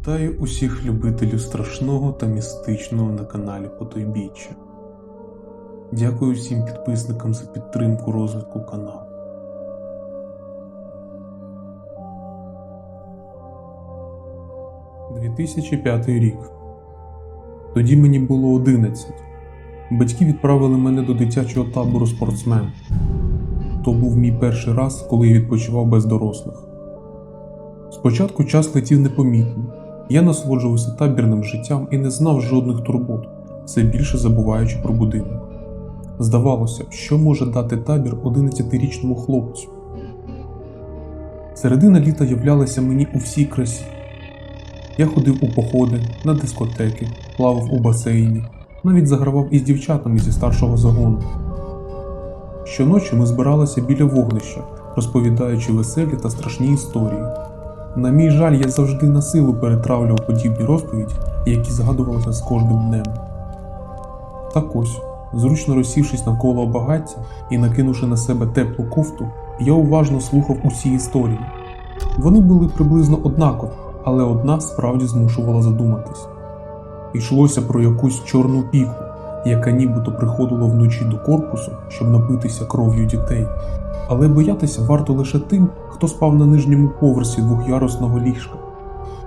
Вітаю усіх любителів страшного та містичного на каналі Потойбіччя. Дякую всім підписникам за підтримку розвитку каналу. – 2005 рік. Тоді мені було 11. Батьки відправили мене до дитячого табору спортсмен. То був мій перший раз, коли я відпочивав без дорослих. Спочатку час летів непомітно. Я насолоджувався табірним життям і не знав жодних турбот, все більше забуваючи про будинок. Здавалося, що може дати табір 11-річному хлопцю. Середина літа являлася мені у всій красі. Я ходив у походи, на дискотеки, плавав у басейні, навіть загравав із дівчатами зі старшого загону. Щоночі ми збиралися біля вогнища, розповідаючи веселі та страшні історії. На мій жаль, я завжди на силу перетравлював подібні розповіді, які згадувалися з кожним днем. Так ось, зручно розсівшись навколо багаття і накинувши на себе теплу кофту, я уважно слухав усі історії. Вони були приблизно однакові, але одна справді змушувала задуматись. Йшлося про якусь чорну піку, яка нібито приходила вночі до корпусу, щоб напитися кров'ю дітей. Але боятися варто лише тим, хто спав на нижньому поверсі двохярусного ліжка.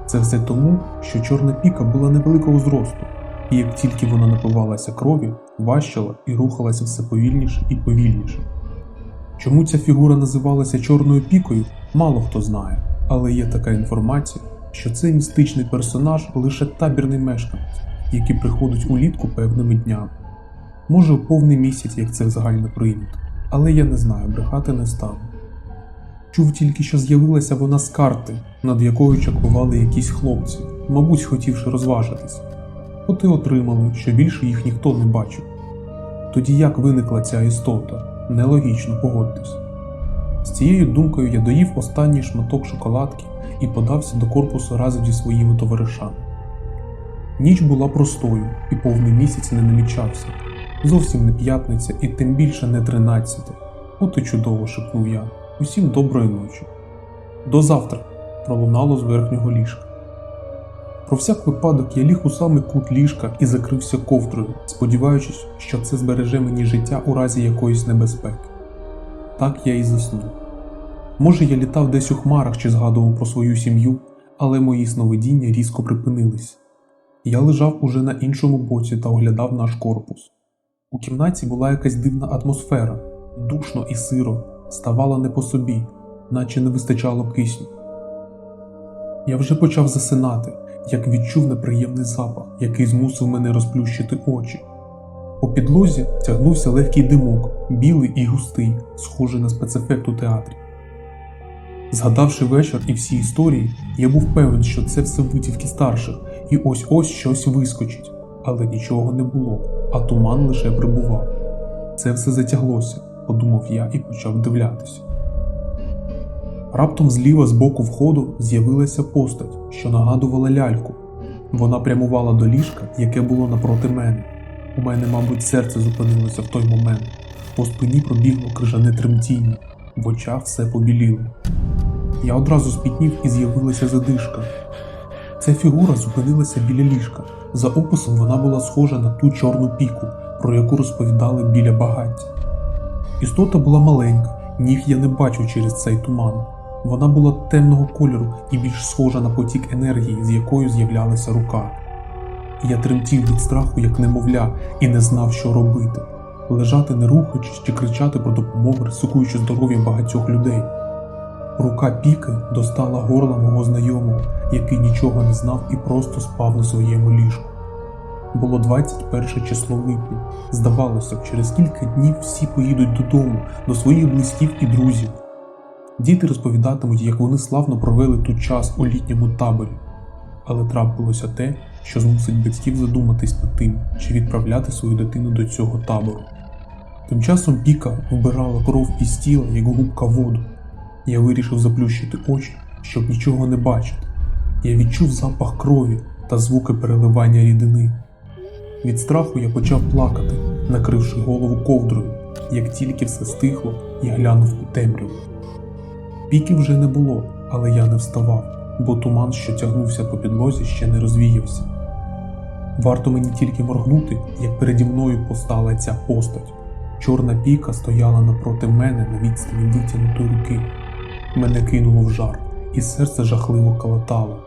Це все тому, що чорна піка була невеликого зросту, і як тільки вона напивалася крові, важчала і рухалася все повільніше і повільніше. Чому ця фігура називалася чорною пікою, мало хто знає, але є така інформація, що це містичний персонаж лише табірний мешканець, який приходить улітку певними днями. Може, повний місяць, як це загально прийнято, але я не знаю, брехати не стану. Чув тільки, що з'явилася вона з карти, над якою чаклували якісь хлопці, мабуть, хотівши розважитись. От і отримали, що більше їх ніхто не бачив. Тоді як виникла ця істота? Нелогічно погодьтесь. З цією думкою я доїв останній шматок шоколадки і подався до корпусу разом зі своїми товаришами. Ніч була простою, і повний місяць не намічався. Зовсім не п'ятниця і тим більше не тринадцяте. От і чудово, шепнув я. Усім доброї ночі. До завтра, пролунало з верхнього ліжка. Про всяк випадок я ліг у самий кут ліжка і закрився ковдрою, сподіваючись, що це збереже мені життя у разі якоїсь небезпеки. Так я і заснув. Може, я літав десь у хмарах чи згадував про свою сім'ю, але мої сновидіння різко припинились. Я лежав уже на іншому боці та оглядав наш корпус. У кімнаті була якась дивна атмосфера, душно і сиро, ставала не по собі, наче не вистачало кисню. Я вже почав засинати, як відчув неприємний запах, який змусив мене розплющити очі. По підлозі тягнувся легкий димок, білий і густий, схожий на спецефект у театрі. Згадавши вечір і всі історії, я був певен, що це все витівки старших, і ось ось щось вискочить, але нічого не було, а туман лише прибував. Це все затяглося, подумав я і почав дивлятися. Раптом зліва з боку входу з'явилася постать, що нагадувала ляльку. Вона прямувала до ліжка, яке було напроти мене. У мене, мабуть, серце зупинилося в той момент. По спині пробігло крижане тремтіння, в очах все побіліло. Я одразу спітнів і з'явилася задишка. Ця фігура зупинилася біля ліжка. За описом вона була схожа на ту чорну піку, про яку розповідали біля багаття. Істота була маленька, ніг я не бачив через цей туман. Вона була темного кольору і більш схожа на потік енергії, з якою з'являлася рука. Я тремтів від страху, як немовля, і не знав, що робити лежати, не рухаючись чи кричати про допомогу, ризикуючи здоров'я багатьох людей. Рука піки достала горла мого знайомого, який нічого не знав і просто спав на своєму ліжку. Було 21 число липня. Здавалося б, через кілька днів всі поїдуть додому, до своїх близьків і друзів. Діти розповідатимуть, як вони славно провели тут час у літньому таборі. Але трапилося те, що змусить батьків задуматись над тим, чи відправляти свою дитину до цього табору. Тим часом Піка вбирала кров із тіла, як губка воду. Я вирішив заплющити очі, щоб нічого не бачити. Я відчув запах крові та звуки переливання рідини. Від страху я почав плакати, накривши голову ковдрою. Як тільки все стихло, я глянув у темряву. Піки вже не було, але я не вставав. бо туман, що тягнувся по підлозі, ще не розвіявся. Варто мені тільки моргнути, як переді мною постала ця постать. Чорна піка стояла напроти мене на відстані витягнутої руки. Мене кинуло в жар, і серце жахливо калатало.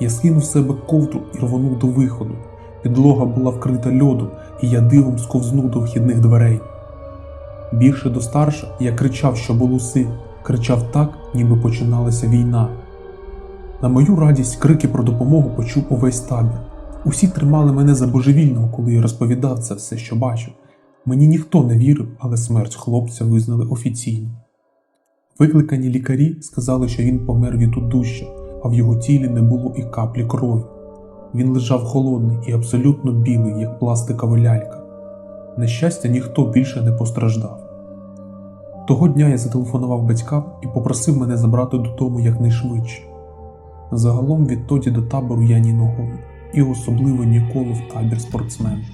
Я скинув себе ковдру і рвонув до виходу. Підлога була вкрита льодом, і я дивом сковзнув до вхідних дверей. Бігши до старша, я кричав, що було сил, кричав так, ніби починалася війна. На мою радість крики про допомогу почув увесь табір. Усі тримали мене за божевільного, коли я розповідав це все, що бачив. Мені ніхто не вірив, але смерть хлопця визнали офіційно. Викликані лікарі сказали, що він помер від удуща, а в його тілі не було і каплі крові. Він лежав холодний і абсолютно білий, як пластикова лялька. На щастя, ніхто більше не постраждав. Того дня я зателефонував батькам і попросив мене забрати додому якнайшвидше. Загалом відтоді до табору я ні ногою, і особливо ніколи в табір спортсмен.